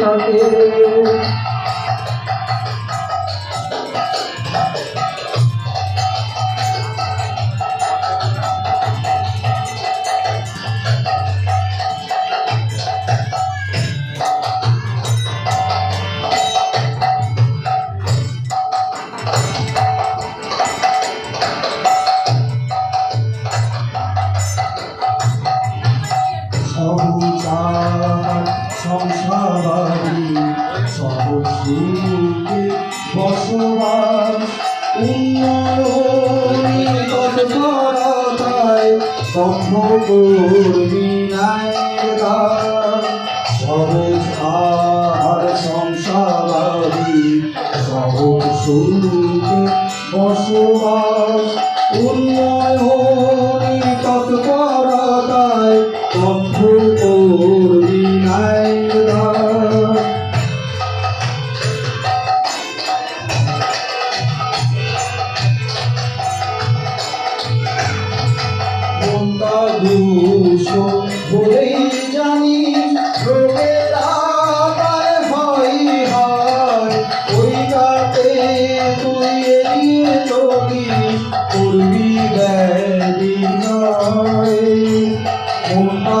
থাকে করবি নায়দার সহজ আর সংসারী সহসুখে বসবাস উন্নয়নী মনটা বলেই জানি আবার হয় হয়। ওইটাতে তুই এড়িয়ে চলিস করবি ব্যাধি নয়। মনটা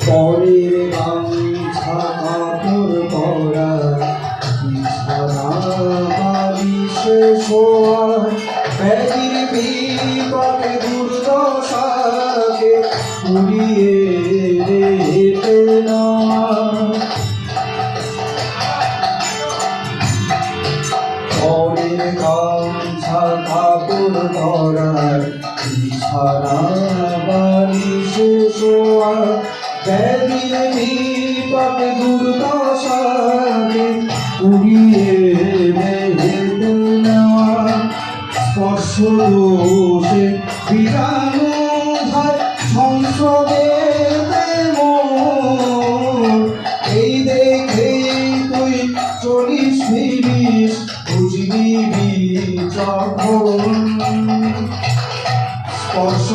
পরের গামছা কাপড় পরা বিছানা বালিশে শোয়া ব্যাধির বিপদে দুর্দশাকে উড়িয়ে রেখে নেওয়া পরের গামছা কাপড় পরার বিছানা ব্যাধির বিপদ দুর্দশাকে উড়িয়ে বেঁধে নেওয়া স্পর্শ দোষে বিরানো ধার সংসদে এই দেখে তুই চলিস ফিরিস বুঝবি যখন স্পর্শ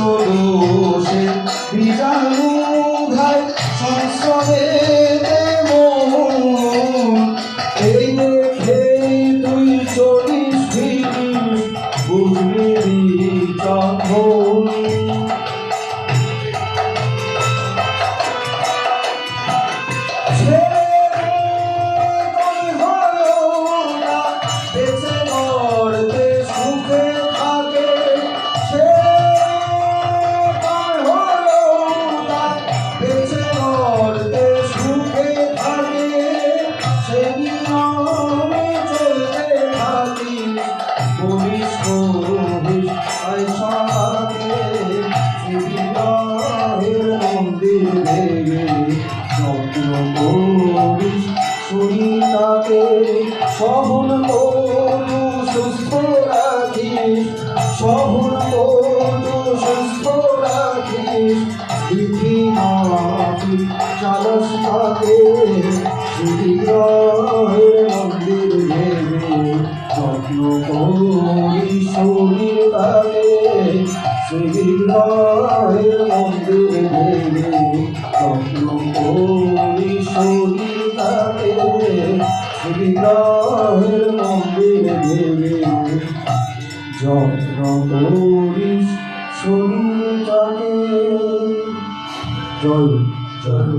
স্বপ্ন করিস শরীরটাকে সহন করু সুস্থ রাখিস সহন করু সুস্থ রাখিস বিধি চালস তাকে যত্ন করি শরীরটাকে শ্রীগ্রহের মন্দির ভেবে যত্ন করিস শরীরটাকে জয়। জয়